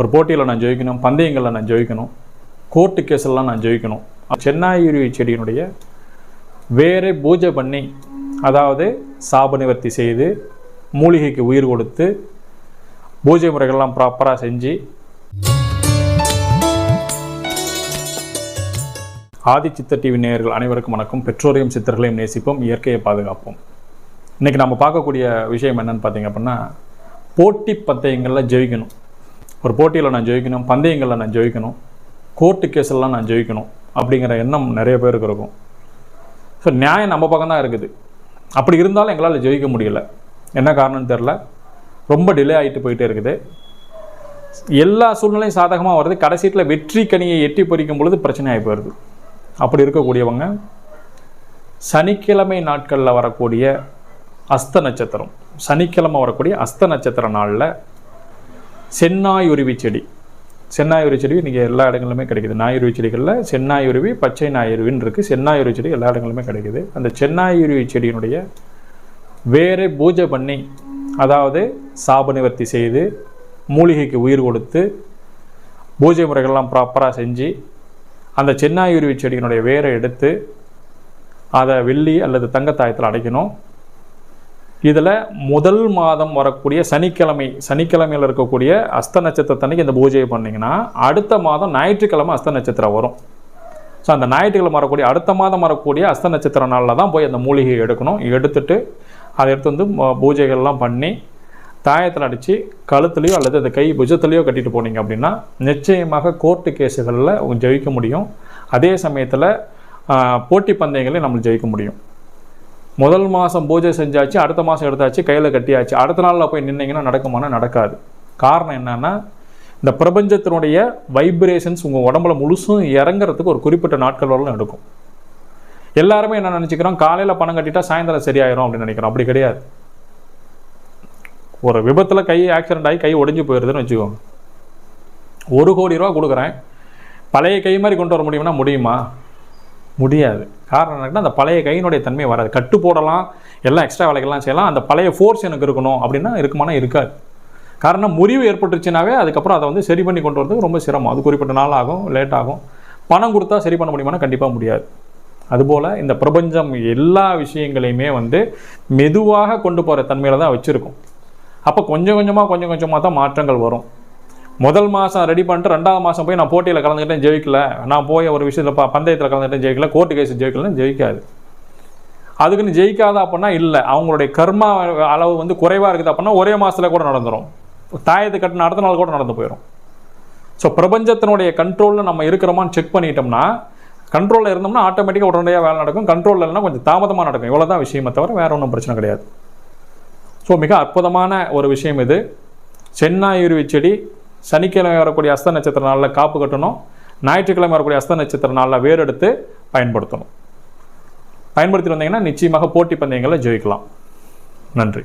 ஒரு போட்டியில் நான் ஜெயிக்கணும் பந்தயங்களில் நான் ஜெயிக்கணும் கோர்ட்டு கேஸெல்லாம் நான் ஜெயிக்கணும். சென்னாயுருவி செடியினுடைய வேரை பூஜை பண்ணி அதாவது சாப நிவர்த்தி செய்து மூலிகைக்கு உயிர் கொடுத்து பூஜை முறைகள்லாம் ப்ராப்பராக செஞ்சு ஆதி சித்த டிவி நேயர்கள் அனைவருக்கும் வணக்கம். பெற்றோரையும் சித்தர்களையும் நேசிப்போம் இயற்கையை பாதுகாப்போம். இன்றைக்கி நம்ம பார்க்கக்கூடிய விஷயம் என்னன்னு பார்த்தீங்க அப்படின்னா போட்டி பந்தயங்களில் ஜெயிக்கணும். ஒரு போட்டியில் நான் ஜெயிக்கணும் பந்தயங்களில் நான் ஜெயிக்கணும் கோர்ட்டு கேஸெல்லாம் நான் ஜெயிக்கணும் அப்படிங்கிற எண்ணம் நிறைய பேருக்கு இருக்கும். ஸோ நியாயம் நம்ம பக்கம் தான் இருக்குது. அப்படி இருந்தாலும் எங்களால் ஜெயிக்க முடியல. என்ன காரணம்னு தெரில ரொம்ப டிலே ஆகிட்டு போயிட்டே இருக்குது. எல்லா சூழ்நிலையும் சாதகமாக வருது. கடைசீட்டில் வெற்றி கனியை எட்டி பொறிக்கும் பொழுது பிரச்சனை ஆகி போயிடுது அப்படி இருக்கக்கூடியவங்க சனிக்கிழமை நாட்களில் வரக்கூடிய அஸ்த நட்சத்திரம் சனிக்கிழமை வரக்கூடிய அஸ்த நட்சத்திர நாளில் சென்னாயுருவி செடி. சென்னாயுருவி செடி இன்றைக்கி எல்லா இடங்களிலுமே கிடைக்குது. நாயுருவி செடிகளில் சென்னாயுருவி பச்சை நாயுருவின்னு இருக்குது சென்னாயுருவி செடி எல்லா இடங்களிலுமே கிடைக்குது. அந்த சென்னாயுருவி செடியினுடைய வேறு பூஜை பண்ணி அதாவது சாப நிவர்த்தி செய்து மூலிகைக்கு உயிர் கொடுத்து பூஜை முறைகள்லாம் ப்ராப்பராக செஞ்சு அந்த சென்னாயுருவி செடியினுடைய வேரை எடுத்து அதை வெள்ளி அல்லது தங்கத்தாயத்தில் அடைக்கணும். இதில் முதல் மாதம் வரக்கூடிய சனிக்கிழமை சனிக்கிழமையில் இருக்கக்கூடிய அஸ்த நட்சத்திரத்தன்னைக்கு இந்த பூஜையை பண்ணிங்கன்னா அடுத்த மாதம் ஞாயிற்றுக்கிழமை அஸ்த நட்சத்திரம் வரும். ஸோ அந்த ஞாயிற்றுக்கிழமை வரக்கூடிய அடுத்த மாதம் வரக்கூடிய அஸ்த நட்சத்திர நாளில் தான் போய் அந்த மூலிகையை எடுக்கணும். எடுத்துட்டு அதை எடுத்து வந்து பூஜைகள்லாம் பண்ணி தாயத்தில் அடித்து கழுத்துலையோ அல்லது அந்த கை புஜத்துலேயோ கட்டிட்டு போனீங்க அப்படின்னா நிச்சயமாக கோர்ட்டு கேஸுகளில் ஜெயிக்க முடியும். அதே சமயத்தில் போட்டி பந்தயங்களையும் நம்ம ஜெயிக்க முடியும். முதல் மாதம் பூஜை செஞ்சாச்சு அடுத்த மாதம் எடுத்தாச்சு கையில் கட்டியாச்சு. அடுத்த நாளில் போய் நின்னீங்கன்னா நடக்குமானா நடக்காது. காரணம் என்னென்னா இந்த பிரபஞ்சத்தினுடைய வைப்ரேஷன்ஸ் உங்கள் உடம்புல முழுசும் இறங்குறதுக்கு ஒரு குறிப்பிட்ட நாட்கள் வரலாம் எடுக்கும். எல்லாருமே என்ன நினச்சிக்கிறோம்? காலையில் பணம் கட்டிட்டா சாயந்தரம் சரியாயிரும் அப்படின்னு நினைக்கிறோம். அப்படி கிடையாது. ஒரு விபத்தில் கை ஆக்சிடென்ட் ஆகி கை ஒடிஞ்சு போயிடுதுன்னு வச்சுக்கோங்க. ஒரு கோடி ரூபா கொடுக்குறேன். பழைய கை மாதிரி கொண்டு வர முடியும்னா முடியுமா? முடியாது. காரணம் என்னன்னா அந்த பழைய கையினுடைய தன்மை வராது. கட்டு போடலாம் எல்லாம் எக்ஸ்ட்ரா வேலைகள்லாம் செய்யலாம் அந்த பழைய ஃபோர்ஸ் எனக்கு இருக்கணும் அப்படின்னா இருக்குமானா இருக்காது. காரணம் முறிவு ஏற்பட்டுருச்சுனாவே அதுக்கப்புறம் அதை வந்து சரி பண்ணி கொண்டு வரதுக்கு ரொம்ப சிரமம். அது குறிப்பிட்ட நாள் ஆகும் லேட் ஆகும். பணம் கொடுத்தா சரி பண்ண முடியுமானா கண்டிப்பாக முடியாது. அதுபோல் இந்த பிரபஞ்சம் எல்லா விஷயங்களையுமே வந்து மெதுவாக கொண்டு போகிற தன்மையில் தான் வச்சுருக்கும். அப்போ கொஞ்சம் கொஞ்சமாக கொஞ்சம் கொஞ்சமாக தான் மாற்றங்கள் வரும். முதல் மாதம் ரெடி பண்ணிட்டு ரெண்டாவது மாதம் போய் நான் போட்டியில் கலந்துக்கிட்டேன் ஜெயிக்கல. நான் போய் ஒரு விஷயத்தில் ப பந்தயத்தில் கலந்துக்கிட்டேன் ஜெயிக்கல. Court case ஜெயிக்கலன்னு ஜெயிக்காது. அதுக்குன்னு ஜெயிக்காத அப்படின்னா இல்லை. அவங்களுடைய கர்மா அளவு வந்து குறைவாக இருக்குது அப்படின்னா ஒரே மாதத்தில் கூட நடந்துரும். தாயத்து கட்டின அடுத்த நாள் கூட நடந்து போயிடும் ஸோ பிரபஞ்சத்தினுடைய கண்ட்ரோலில் நம்ம இருக்கிறோமான்னு செக் பண்ணிட்டோம்னா கண்ட்ரோலில் இருந்தோம்னா ஆட்டோமேட்டிக்காக உடனடியாக வேலை நடக்கும். கண்ட்ரோலில் இல்லைன்னா கொஞ்சம் தாமதமாக நடக்கும். இவ்வளோ தான் விஷயமே தவிர வேறு ஒன்றும் பிரச்சனை கிடையாது. ஸோ மிக அற்புதமான ஒரு விஷயம் இது. சென்னாயுருவி செடி சனிக்கிழமை வரக்கூடிய அஸ்த நட்சத்திர நாளில் காப்பு கட்டணும். ஞாயிற்றுக்கிழமை வரக்கூடிய அஸ்த நட்சத்திர நாளில் வேறு எடுத்து பயன்படுத்தணும். பயன்படுத்தி வந்தீங்கன்னா நிச்சயமாக போட்டி பந்தயங்களில் ஜெயிக்கலாம். நன்றி.